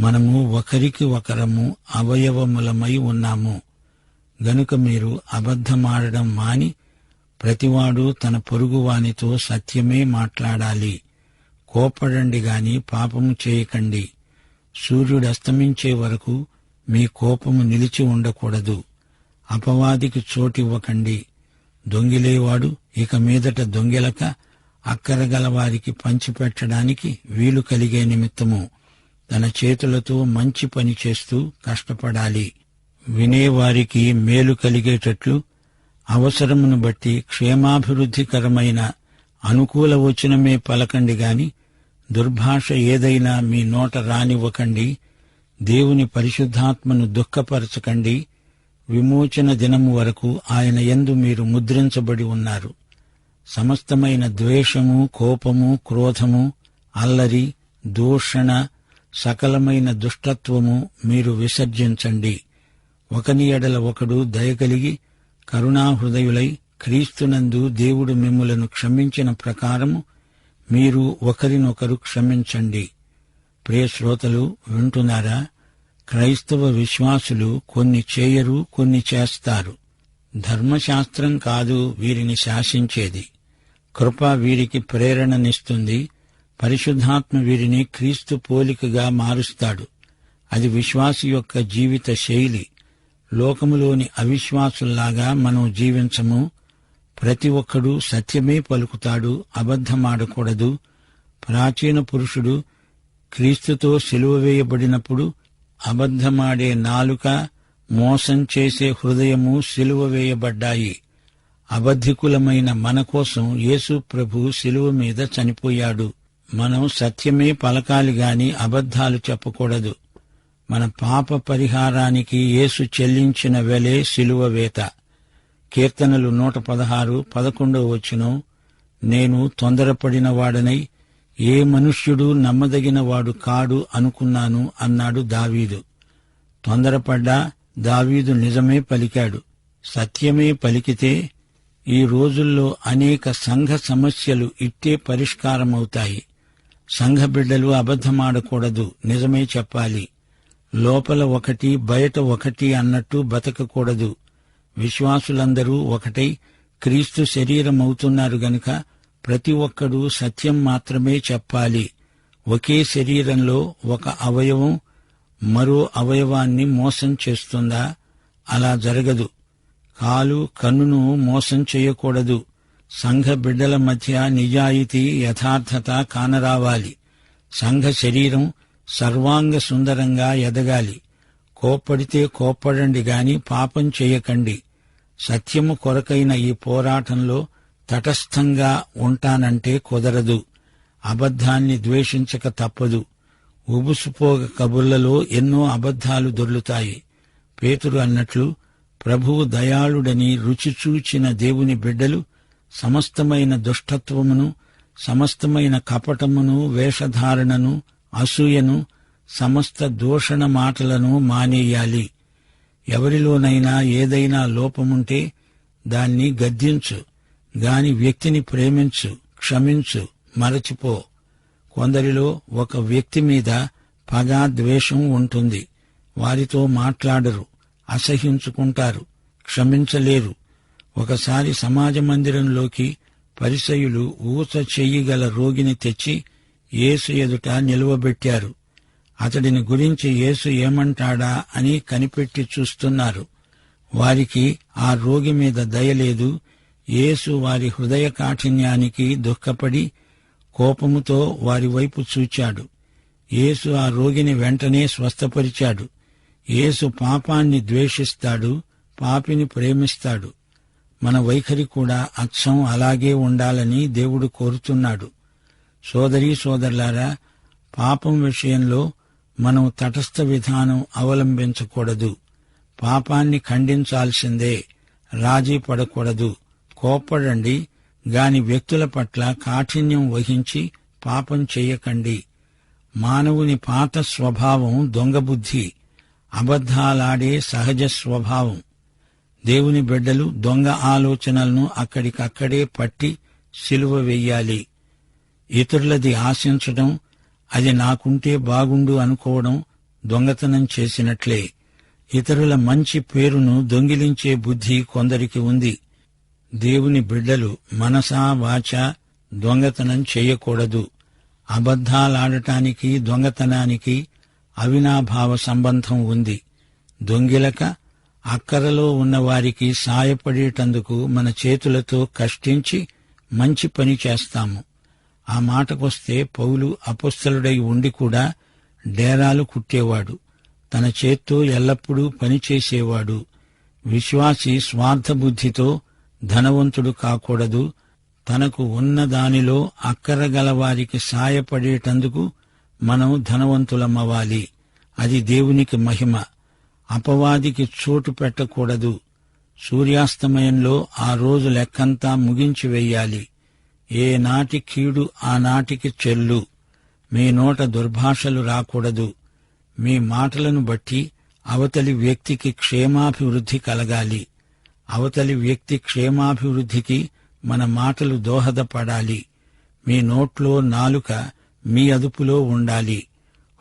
మనము ఒకరికి ఒకరము అవయవములమై ఉన్నాము. గనుక మీరు అబద్ధమాడడం మాని ప్రతివాడు తన పొరుగువానితో సత్యమే మాట్లాడాలి. కోపడండి గాని పాపము చేయకండి. సూర్యుడు అస్తమించే వరకు మీ కోపము నిలిచి ఉండకూడదు. అపవాదికి చోటివ్వకండి. దొంగిలేవాడు ఇక మీదట దొంగిలక అక్కరగల వారికి పంచిపెట్టడానికి వీలు కలిగే నిమిత్తము. తన చేతులతో మంచి పని చేస్తూ కష్టపడాలి. వినేవారికి మేలు కలిగేటట్లు అవసరమును బట్టి క్షేమాభివృద్ధికరమైన అనుకూల వచనమే పలకండి గాని దుర్భాష ఏదైనా మీ నోట రానివ్వకండి దేవుని పరిశుద్ధాత్మను దుఃఖపరచకండి విమోచన దినము వరకు ఆయన ఎందు మీరు ముద్రించబడి ఉన్నారు. సమస్తమైన ద్వేషము కోపము క్రోధము అల్లరి దూషణ సకలమైన దుష్టత్వము మీరు విసర్జించండి. ఒకని ఎడల ఒకడు దయకలిగి కరుణాహృదయులై క్రీస్తునందు దేవుడు మిమ్ములను క్షమించిన ప్రకారము మీరు ఒకరినొకరు క్షమించండి. ప్రియశ్రోతలు వింటున్నారా? క్రైస్తవ విశ్వాసులు కొన్ని చేయరు కొన్ని చేస్తారు. ధర్మశాస్త్రం కాదు వీరిని శాసించేది. కృప వీరికి ప్రేరణనిస్తుంది. పరిశుద్ధాత్మ వీరిని క్రీస్తు పోలికగా మారుస్తాడు. అది విశ్వాసి యొక్క జీవిత శైలి. లోకములోని అవిశ్వాసుల్లాగా మనం జీవించము. ప్రతి ఒక్కడూ సత్యమే పలుకుతాడు అబద్ధమాడకూడదు. ప్రాచీన పురుషుడు క్రీస్తుతో సిలువ వేయబడినప్పుడు అబద్ధమాడే నాలుక మోసం చేసే హృదయము సిలువ వేయబడ్డాయి. అబద్ధికులమైన మన కోసం యేసు ప్రభు సిలువ మీద చనిపోయాడు. మనం సత్యమే పలకాలి గాని అబద్ధాలు చెప్పకూడదు. మన పాప పరిహారానికి యేసు చెల్లించిన వెలే సిలువ వేత. కీర్తనలు నూట పదహారు పదకొండవ వచనం నేను తొందరపడిన వాడనై ఏ మనుష్యుడు నమ్మదగిన వాడు కాడు అనుకున్నాను అన్నాడు దావీదు. తొందరపడ్డా దావీదు నిజమే పలికాడు. సత్యమే పలికితే ఈ రోజుల్లో అనేక సంఘ సమస్యలు ఇట్టే పరిష్కారమవుతాయి. సంఘ బిడ్డలు అబద్ధమాడకూడదు నిజమే చెప్పాలి. లోపల ఒకటి బయట ఒకటి అన్నట్టు బతకకూడదు. విశ్వాసులందరూ ఒకటై క్రీస్తు శరీరమవుతున్నారు గనుక ప్రతి ఒక్కడూ సత్యం మాత్రమే చెప్పాలి. ఒకే శరీరంలో ఒక అవయవం మరో అవయవాన్ని మోసం చేస్తుందా? అలా జరగదు. కాలు కన్నును మోసం చేయకూడదు. సంఘ బిడ్డల మధ్య నిజాయితీ యథార్థత కానరావాలి. సంఘ శరీరం సర్వాంగ సుందరంగా ఎదగాలి. కోప్పడితే కోప్పడండి గాని పాపం చేయకండి. సత్యము కొరకైన ఈ పోరాటంలో తటస్థంగా ఉంటానంటే కుదరదు. అబద్ధాన్ని ద్వేషించక తప్పదు. ఉబుసుపోగ కబుర్లలో ఎన్నో అబద్ధాలు దొర్లుతాయి. పేతురు అన్నట్లు ప్రభువు దయాళుడని రుచి చూచిన దేవుని బిడ్డలు సమస్తమైన దుష్టత్వమును సమస్తమైన కపటమును వేషధారణను అసూయను సమస్త దూషణ మాటలను మానేయాలి. ఎవరిలోనైనా ఏదైనా లోపముంటే దాన్ని గద్దించు. గాని వ్యక్తిని ప్రేమించు క్షమించు మరచిపో. కొందరిలో ఒక వ్యక్తి మీద పగ ద్వేషం ఉంటుంది. వారితో మాట్లాడరు అసహించుకుంటారు క్షమించలేరు. ఒకసారి సమాజ మందిరంలోకి పరిసయులు ఊస చెయ్యగల రోగిని తెచ్చి యేసు ఎదుట నిలువబెట్టారు. అతడిని గురించి యేసు ఏమంటాడా అని కనిపెట్టి చూస్తున్నారు. వారికి ఆ రోగి మీద దయలేదు యేసు వారి హృదయ కాఠిన్యానికి దుఃఖపడి కోపముతో వారి వైపు చూచాడు. యేసు ఆ రోగిని వెంటనే స్వస్థపరిచాడు. యేసు పాపాన్ని ద్వేషిస్తాడు పాపిని ప్రేమిస్తాడు. మన వైఖరి కూడా అచ్చం అలాగే ఉండాలని దేవుడు కోరుతున్నాడు. సోదరీ సోదరులారా పాపం విషయంలో మనం తటస్థ విధానం అవలంబించకూడదు. పాపాన్ని ఖండించాల్సిందే రాజీ పడకూడదు. కోప్పడండి గాని వ్యక్తుల పట్ల కాఠిన్యం వహించి పాపం చేయకండి. మానవుని పాత స్వభావం దొంగబుద్ధి అబద్ధాలాడే సహజ స్వభావం. దేవుని బిడ్డలు దొంగ ఆలోచనలను అక్కడికక్కడే పట్టి సిలువ వెయ్యాలి ఇతరులది ఆశించడం అది నాకుంటే బాగుండు అనుకోవడం దొంగతనం చేసినట్లే. ఇతరుల మంచి పేరును దొంగిలించే బుద్ధి కొందరికి ఉంది. దేవుని బిడ్డలు మనసా వాచ దొంగతనం చేయకూడదు. అబద్ధాలాడటానికి దొంగతనానికి అవినాభావ సంబంధం ఉంది. దొంగిలక అక్కరలో ఉన్న వారికి సాయపడేటందుకు మన చేతులతో కష్టించి మంచి పని చేస్తాము. ఆ మాటకొస్తే పౌలు అపస్థలుడై ఉండి కూడా డేరాలు కుట్టేవాడు. తన చేత్తో ఎల్లప్పుడూ పనిచేసేవాడు విశ్వాసి స్వార్థబుద్ధితో ధనవంతుడు కాకూడదు. తనకు ఉన్న దానిలో అక్కర గలవారికి సాయపడేటందుకు మనం ధనవంతులమ్మవాలి అది దేవునికి మహిమ. అపవాదికి చోటు పెట్టకూడదు. సూర్యాస్తమయంలో ఆ రోజు లెక్కంతా ముగించి వెయ్యాలి. ఏనాటి కీడు ఆనాటికి చెల్లు. మీ నోట దుర్భాషలు రాకూడదు. మీ మాటలను బట్టి అవతలి వ్యక్తికి క్షేమాభివృద్ధి కలగాలి. అవతలి వ్యక్తి క్షేమాభివృద్ధికి మన మాటలు దోహదపడాలి. మీ నోట్లో నాలుక మీ అదుపులో ఉండాలి.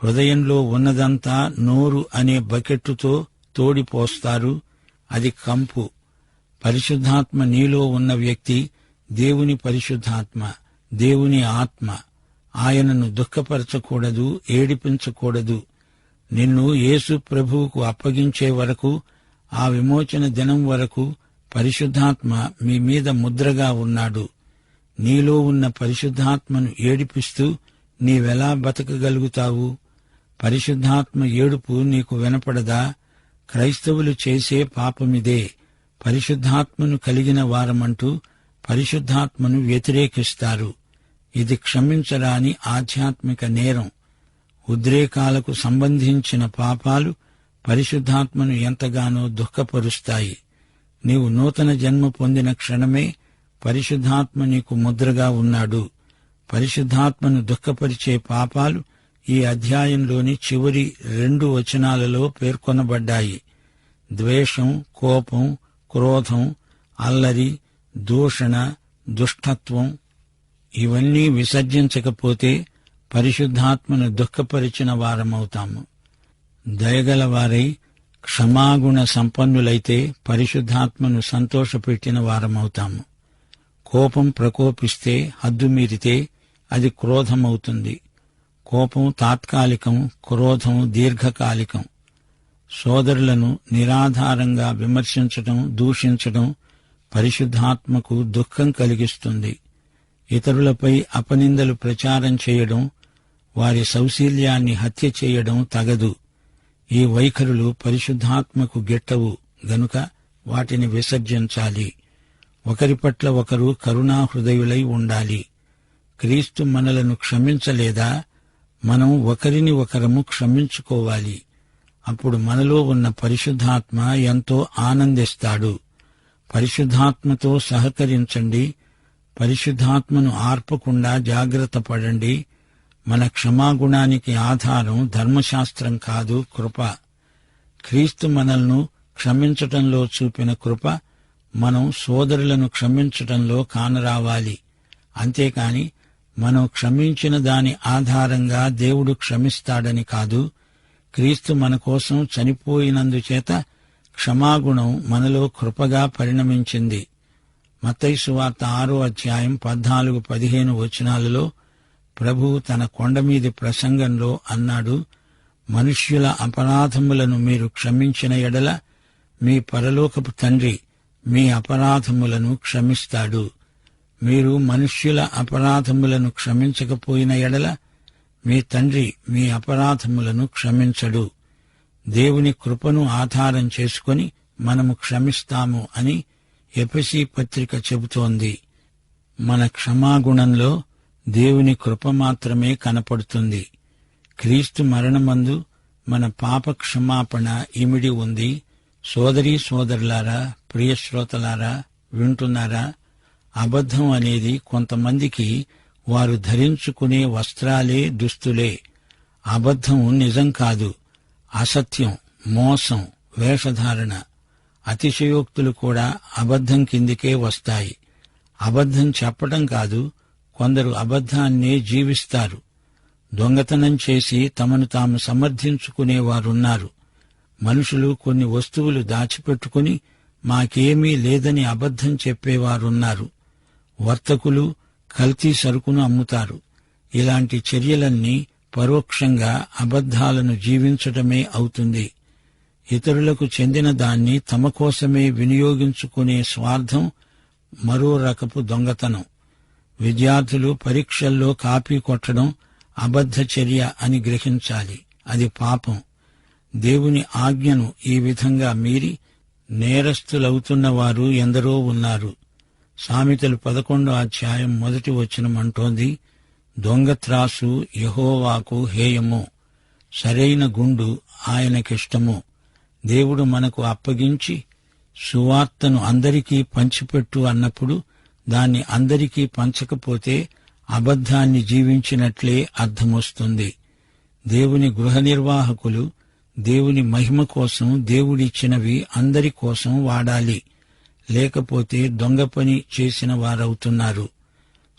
హృదయంలో ఉన్నదంతా నోరు అనే బకెట్టుతో తోడిపోస్తారు. అది కంపు. పరిశుద్ధాత్మ నీలో ఉన్న వ్యక్తి దేవుని పరిశుద్ధాత్మ దేవుని ఆత్మ. ఆయనను దుఃఖపరచకూడదు ఏడిపించకూడదు. నిన్ను యేసు ప్రభువుకు అప్పగించే వరకు ఆ విమోచన దినం వరకు పరిశుద్ధాత్మ మీ మీద ముద్రగా ఉన్నాడు. నీలో ఉన్న పరిశుద్ధాత్మను ఏడిపిస్తూ నీవెలా బతకగలుగుతావు? పరిశుద్ధాత్మ ఏడుపు నీకు వినపడదా? క్రైస్తవులు చేసే పాపమిదే. పరిశుద్ధాత్మను కలిగిన వారమంటూ పరిశుద్ధాత్మను వ్యతిరేకిస్తారు. ఇది క్షమించరాని ఆధ్యాత్మిక నేరం. ఉద్రేకాలకు సంబంధించిన పాపాలు పరిశుద్ధాత్మను ఎంతగానో దుఃఖపరుస్తాయి. నీవు నూతన జన్మ పొందిన క్షణమే పరిశుద్ధాత్మ నీకు ముద్రగా ఉన్నాడు. పరిశుద్ధాత్మను దుఃఖపరిచే పాపాలు ఈ అధ్యాయంలోని చివరి రెండు వచనాలలో పేర్కొనబడ్డాయి. ద్వేషం కోపం క్రోధం అల్లరి దూషణ దుష్టత్వం ఇవన్నీ విసర్జించకపోతే పరిశుద్ధాత్మను దుఃఖపరిచిన వారమవుతాము దయగలవారై క్షమాగుణ సంపన్నులైతే పరిశుద్ధాత్మను సంతోషపెట్టిన వారమవుతాము కోపం ప్రకోపిస్తే హద్దుమీరితే అది క్రోధమవుతుంది. కోపం తాత్కాలికం క్రోధం దీర్ఘకాలికం. సోదరులను నిరాధారంగా విమర్శించటం దూషించటం పరిశుద్ధాత్మకు దుఃఖం కలిగిస్తుంది. ఇతరులపై అపనిందలు ప్రచారం చేయడం వారి సౌశీల్యాన్ని హత్య చేయడం తగదు. ఈ వైఖరులు పరిశుద్ధాత్మకు గిట్టవు గనుక వాటిని విసర్జించాలి. ఒకరి పట్ల ఒకరు కరుణాహృదయులై ఉండాలి. క్రీస్తు మనలను క్షమించలేదా? మనం ఒకరిని ఒకరము క్షమించుకోవాలి. అప్పుడు మనలో ఉన్న పరిశుద్ధాత్మ ఎంతో ఆనందిస్తాడు. పరిశుద్ధాత్మతో సహకరించండి. పరిశుద్ధాత్మను ఆర్పకుండా జాగ్రత్త పడండి. మన క్షమాగుణానికి ఆధారం ధర్మశాస్త్రం కాదు కృప. క్రీస్తు మనల్ను క్షమించటంలో చూపిన కృప మనం సోదరులను క్షమించటంలో కానరావాలి. అంతేకాని మనం క్షమించిన దాని ఆధారంగా దేవుడు క్షమిస్తాడని కాదు క్రీస్తు మన కోసం చనిపోయినందుచేత క్షమాగుణం మనలో కృపగా పరిణమించింది. మతైసు వార్త ఆరో అధ్యాయం పద్నాలుగు పదిహేను వచనాలలో ప్రభు తన కొండమీది ప్రసంగంలో అన్నాడు మనుష్యుల అపరాధములను మీరు క్షమించిన ఎడల మీ పరలోకపు తండ్రి మీ అపరాధములను క్షమిస్తాడు. మీరు మనుష్యుల అపరాధములను క్షమించకపోయిన ఎడల మీ తండ్రి మీ అపరాధములను క్షమించడు. దేవుని కృపను ఆధారం చేసుకొని మనము క్షమిస్తాము అని ఎపిసి పత్రిక చెబుతోంది. మన క్షమాగుణంలో దేవుని కృప మాత్రమే కనపడుతుంది. క్రీస్తు మరణమందు మన పాప క్షమాపణ ఇమిడి ఉంది. సోదరీ సోదరులారా ప్రియశ్రోతలారా వింటున్నారా? అబద్ధం అనేది కొంతమందికి వారు ధరించుకునే వస్త్రాలే దుస్తులే. అబద్ధం నిజం కాదు. అసత్యం మోసం వేషధారణ. అతిశయోక్తులు కూడా అబద్ధం కిందికే వస్తాయి. అబద్ధం చెప్పటం కాదు కొందరు అబద్ధాన్నే జీవిస్తారు. దొంగతనం చేసి తమను తాము సమర్థించుకునేవారున్నారు మనుషులు కొన్ని వస్తువులు దాచిపెట్టుకుని మాకేమీ లేదని అబద్ధం చెప్పేవారున్నారు. వర్తకులు కల్తీ సరుకును అమ్ముతారు. ఇలాంటి చర్యలన్నీ పరోక్షంగా అబద్ధాలను జీవించటమే అవుతుంది. ఇతరులకు చెందిన దాన్ని తమ కోసమే వినియోగించుకునే స్వార్థం మరో రకపు దొంగతనం. విద్యార్థులు పరీక్షల్లో కాపీ కొట్టడం అబద్ధ చర్య అని గ్రహించాలి. అది పాపం. దేవుని ఆజ్ఞను ఈ విధంగా మీరి నేరస్తులవుతున్న వారు ఎందరో ఉన్నారు. సామెతలు పదకొండో అధ్యాయం మొదటి వచనమంటోంది దొంగ త్రాసు యహోవాకు హేయము. సరైన గుండు ఆయనకిష్టము. దేవుడు మనకు అప్పగించి సువార్తను అందరికీ పంచిపెట్టు అన్నప్పుడు దాన్ని అందరికీ పంచకపోతే అబద్ధాన్ని జీవించినట్లే అర్థమొస్తుంది. దేవుని గృహ నిర్వాహకులు దేవుని మహిమ కోసం దేవుడిచ్చినవి అందరి కోసం వాడాలి. లేకపోతే దొంగ పని చేసిన వారవుతున్నారు.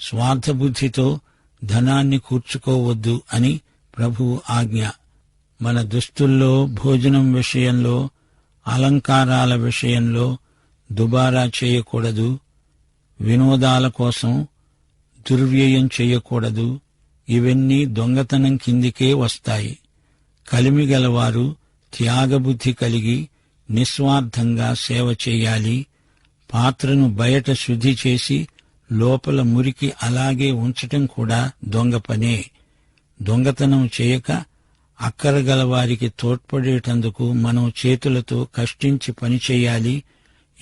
స్వార్థబుద్ధితో ధనాన్ని కూర్చుకోవద్దు అని ప్రభువు ఆజ్ఞ. మన దుస్తుల్లో భోజనం విషయంలో అలంకారాల విషయంలో దుబారా చేయకూడదు. వినోదాల కోసం దుర్వ్యయం చేయకూడదు. ఇవన్నీ దొంగతనం కిందికే వస్తాయి. కలిమిగలవారు త్యాగబుద్ధి కలిగి నిస్వార్థంగా సేవ చేయాలి. పాత్రను బయట శుద్ధి చేసి లోపల మురికి అలాగే ఉంచటం కూడా దొంగ పనే. దొంగతనం చేయక అక్కరగల వారికి తోడ్పడేటందుకు మనం చేతులతో కష్టించి పనిచేయాలి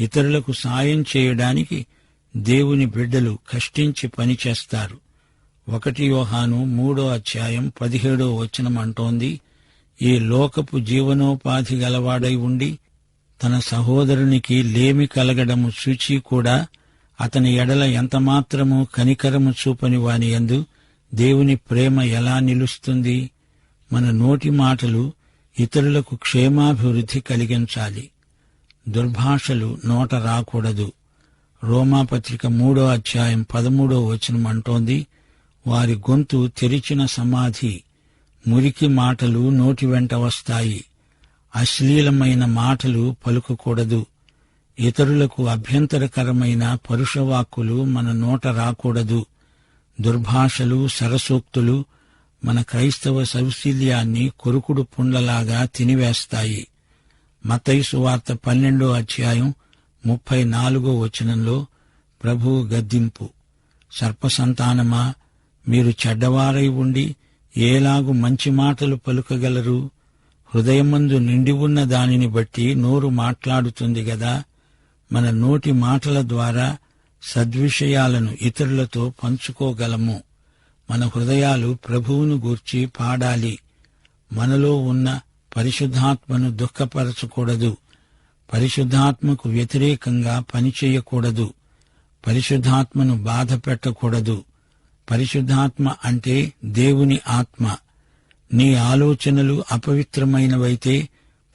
ఇతరులకు సాయం చేయడానికి దేవుని బిడ్డలు కష్టించి పనిచేస్తారు ఒకటి యోహాను మూడో అధ్యాయం పదిహేడో వచనం అంటోంది ఈ లోకపు జీవనోపాధి గలవాడై ఉండి తన సహోదరునికి లేమి కలగడము చూచి కూడా అతని ఎడల ఎంతమాత్రము కనికరము చూపని వాని యందు దేవుని ప్రేమ ఎలా నిలుస్తుంది? మన నోటి మాటలు ఇతరులకు క్షేమాభివృద్ధి కలిగించాలి. దుర్భాషలు నోట రాకూడదు. రోమాపత్రిక మూడో అధ్యాయం పదమూడో వచనం అంటోంది వారి గొంతు తెరిచిన సమాధి మురికి మాటలు నోటి వెంట వస్తాయి. అశ్లీలమైన మాటలు పలుకకూడదు. ఇతరులకు అభ్యంతరకరమైన పరుషవాక్కులు మన నోట రాకూడదు. దుర్భాషలు సరసూక్తులు మన క్రైస్తవ సౌశీల్యాన్ని కొరుకుడు పుండ్లలాగా తినివేస్తాయి. మతైసు వార్త పన్నెండో అధ్యాయం ముప్పై నాలుగో వచనంలో ప్రభువు గద్దింపు. సర్పసంతానమా మీరు చెడ్డవారై ఉండి ఏలాగు మంచి మాటలు పలుకగలరు? హృదయమందు నిండి ఉన్న దానిని బట్టి నోరు మాట్లాడుతుంది గదా? మన నోటి మాటల ద్వారా సద్విషయాలను ఇతరులతో పంచుకోగలము. మన హృదయాలు ప్రభువును గూర్చి పాడాలి. మనలో ఉన్న పరిశుద్ధాత్మను దుఃఖపరచకూడదు. పరిశుద్ధాత్మకు వ్యతిరేకంగా పనిచేయకూడదు పరిశుద్ధాత్మను బాధ పెట్టకూడదు. పరిశుద్ధాత్మ అంటే దేవుని ఆత్మ. నీ ఆలోచనలు అపవిత్రమైనవైతే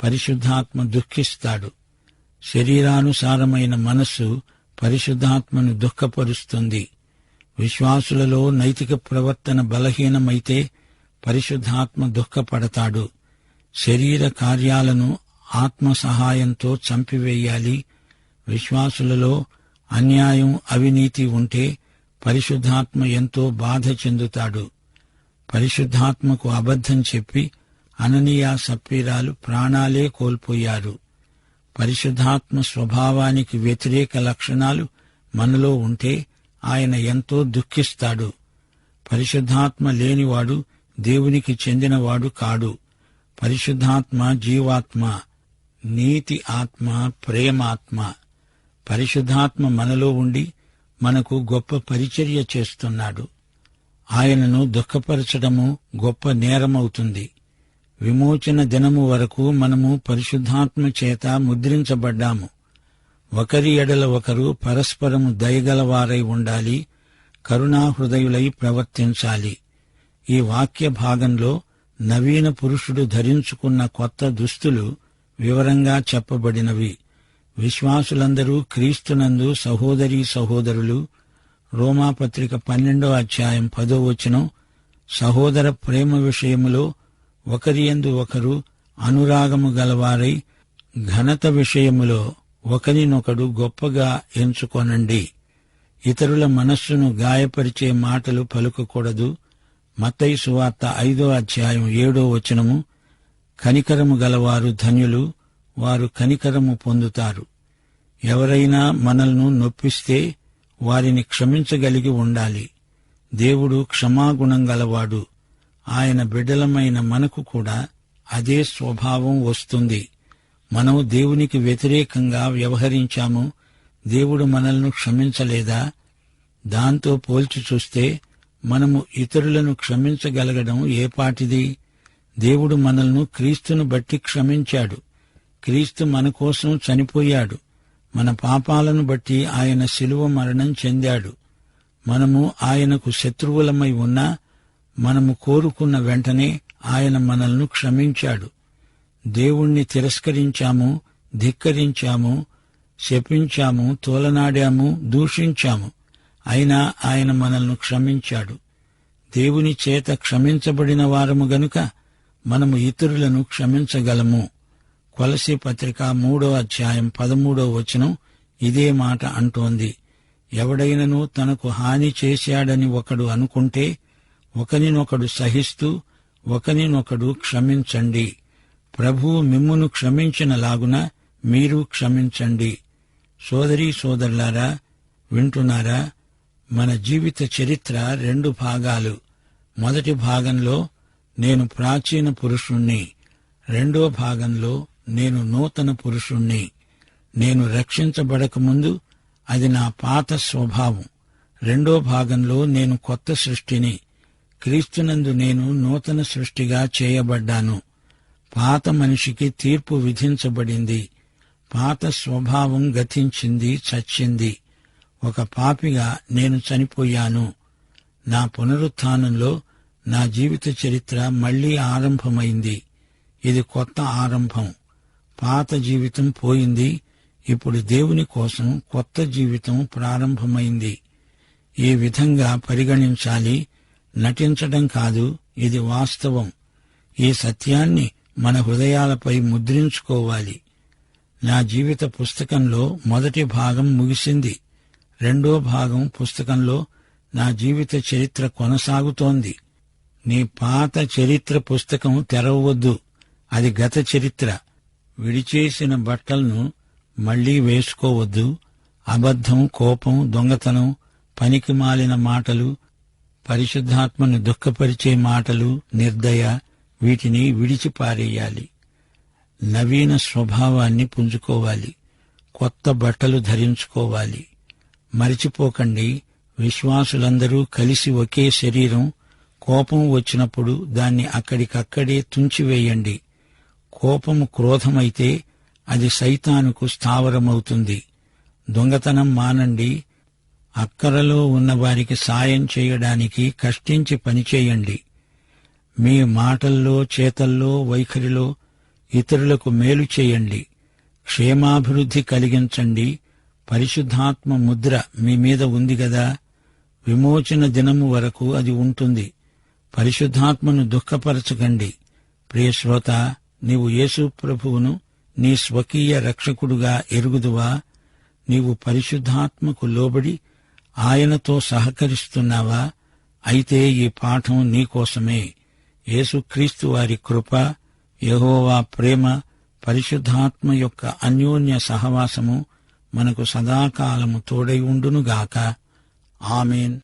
పరిశుద్ధాత్మ దుఃఖిస్తాడు. శరీరానుసారమైన మనస్సు పరిశుద్ధాత్మను దుఃఖపరుస్తుంది. విశ్వాసులలో నైతిక ప్రవర్తన బలహీనమైతే పరిశుద్ధాత్మ దుఃఖపడతాడు. శరీర కార్యాలను ఆత్మ సహాయంతో చంపివేయాలి. విశ్వాసులలో అన్యాయం అవినీతి ఉంటే పరిశుద్ధాత్మ ఎంతో బాధ చెందుతాడు. పరిశుద్ధాత్మకు అబద్ధం చెప్పి అననీయా సప్పీరాలు ప్రాణాలే కోల్పోయారు. పరిశుద్ధాత్మ స్వభావానికి వ్యతిరేక లక్షణాలు మనలో ఉంటే ఆయన ఎంతో దుఃఖిస్తాడు. పరిశుద్ధాత్మ లేనివాడు దేవునికి చెందినవాడు కాడు. పరిశుద్ధాత్మ జీవాత్మ నీతి ఆత్మ ప్రేమాత్మ. పరిశుద్ధాత్మ మనలో ఉండి మనకు గొప్ప పరిచర్య చేస్తున్నాడు. ఆయనను దుఃఖపరచడము గొప్ప నేరమవుతుంది. విమోచన దినము వరకు మనము పరిశుద్ధాత్మ చేత ముద్రించబడ్డాము. ఒకరి ఎడల ఒకరు పరస్పరము దయగలవారై ఉండాలి కరుణాహృదయులై ప్రవర్తించాలి. ఈ వాక్య భాగంలో నవీన పురుషుడు ధరించుకున్న కొత్త దుస్తులు వివరంగా చెప్పబడినవి. విశ్వాసులందరూ క్రీస్తునందు సహోదరీ సహోదరులు రోమాపత్రిక పన్నెండో అధ్యాయం పదో వచనం సహోదర ప్రేమ విషయములో ఒకరియందు ఒకరు అనురాగము గలవారై ఘనత విషయములో ఒకరినొకడు గొప్పగా ఎంచుకొనండి. ఇతరుల మనస్సును గాయపరిచే మాటలు పలుకకూడదు. మత్తయి సువార్త ఐదో అధ్యాయం ఏడో వచనము కనికరము గలవారు ధన్యులు వారు కనికరము పొందుతారు. ఎవరైనా మనల్ని నొప్పిస్తే వారిని క్షమించగలిగి ఉండాలి. దేవుడు క్షమాగుణం గలవాడు. ఆయన బిడ్డలమైన మనకు కూడా అదే స్వభావం వస్తుంది. మనం దేవునికి వ్యతిరేకంగా వ్యవహరించాము. దేవుడు మనల్ని క్షమించలేదా? దాంతో పోల్చి చూస్తే మనము ఇతరులను క్షమించగలగడం ఏపాటిది? దేవుడు మనల్ని క్రీస్తును బట్టి క్షమించాడు. క్రీస్తు మన కోసం చనిపోయాడు. మన పాపాలను బట్టి ఆయన శిలువ మరణం చెందాడు. మనము ఆయనకు శత్రువులమై ఉన్నా మనము కోరుకున్న వెంటనే ఆయన మనల్ని క్షమించాడు. దేవుణ్ణి తిరస్కరించాము ధిక్కరించాము శపించాము తోలనాడాము దూషించాము. అయినా ఆయన మనల్ని క్షమించాడు. దేవుని చేత క్షమించబడిన వారము గనుక మనము ఇతరులను క్షమించగలము. కొలసి పత్రిక మూడో అధ్యాయం పదమూడో వచనం ఇదే మాట అంటోంది. ఎవడైనను తనకు హాని చేశాడని ఒకడు అనుకుంటే ఒకనినొకడు సహిస్తూ ఒకనినొకడు క్షమించండి. ప్రభువు మిమ్మును క్షమించినలాగున మీరు క్షమించండి. సోదరీ సోదరులారా వింటున్నారా? మన జీవిత చరిత్ర రెండు భాగాలు. మొదటి భాగంలో నేను ప్రాచీన పురుషుణ్ణి రెండో భాగంలో నేను నూతన పురుషుణ్ణి. నేను రక్షించబడకముందు అది నా పాత స్వభావం. రెండో భాగంలో నేను కొత్త సృష్టిని. క్రీస్తునందు నేను నూతన సృష్టిగా చేయబడ్డాను. పాత మనిషికి తీర్పు విధించబడింది. పాత స్వభావం గతించింది చచ్చింది. ఒక పాపిగా నేను చనిపోయాను. నా పునరుత్థానంలో నా జీవిత చరిత్ర మళ్ళీ ఆరంభమైంది. ఇది కొత్త ఆరంభం. పాత జీవితం పోయింది. ఇప్పుడు దేవుని కోసం కొత్త జీవితం ప్రారంభమైంది. ఈ విధంగా పరిగణించాలి? నటించడం కాదు ఇది వాస్తవం. ఈ సత్యాన్ని మన హృదయాలపై ముద్రించుకోవాలి. నా జీవిత పుస్తకంలో మొదటి భాగం ముగిసింది. రెండో భాగం పుస్తకంలో నా జీవిత చరిత్ర కొనసాగుతోంది. నీ పాత చరిత్ర పుస్తకం తెరవవద్దు. అది గత చరిత్ర. విడిచేసిన బట్టలను మళ్ళీ వేసుకోవద్దు. అబద్ధం కోపం దొంగతనం పనికి మాలిన మాటలు పరిశుద్ధాత్మను దుఃఖపరిచే మాటలు నిర్దయ వీటిని విడిచిపారేయాలి. నవీన స్వభావాన్ని పుంజుకోవాలి. కొత్త బట్టలు ధరించుకోవాలి. మరిచిపోకండి. విశ్వాసులందరూ కలిసి ఒకే శరీరం. కోపం వచ్చినప్పుడు దాన్ని అక్కడికక్కడే తుంచివేయండి. కోపము క్రోధమైతే అది సైతానుకు స్థావరమవుతుంది. దొంగతనం మానండి. అక్కరలో ఉన్న వారికి సాయం చేయడానికి కష్టించి పనిచేయండి. మీ మాటల్లో చేతల్లో వైఖరిలో ఇతరులకు మేలు చేయండి. క్షేమాభివృద్ధి కలిగించండి. పరిశుద్ధాత్మ ముద్ర మీ మీద ఉంది గదా? విమోచన దినము వరకు అది ఉంటుంది. పరిశుద్ధాత్మను దుఃఖపరచకండి. ప్రియశ్రోత నీవు యేసు ప్రభువును నీ స్వకీయ రక్షకుడుగా ఎరుగుదువా? నీవు పరిశుద్ధాత్మకు లోబడి ఆయనతో సహకరిస్తున్నావా? అయితే ఈ పాఠం నీకోసమే యేసుక్రీస్తు వారి కృప యహోవా ప్రేమ పరిశుద్ధాత్మ యొక్క అన్యోన్య సహవాసము మనకు సదాకాలము తోడై ఉండునుగాక. ఆమెన్.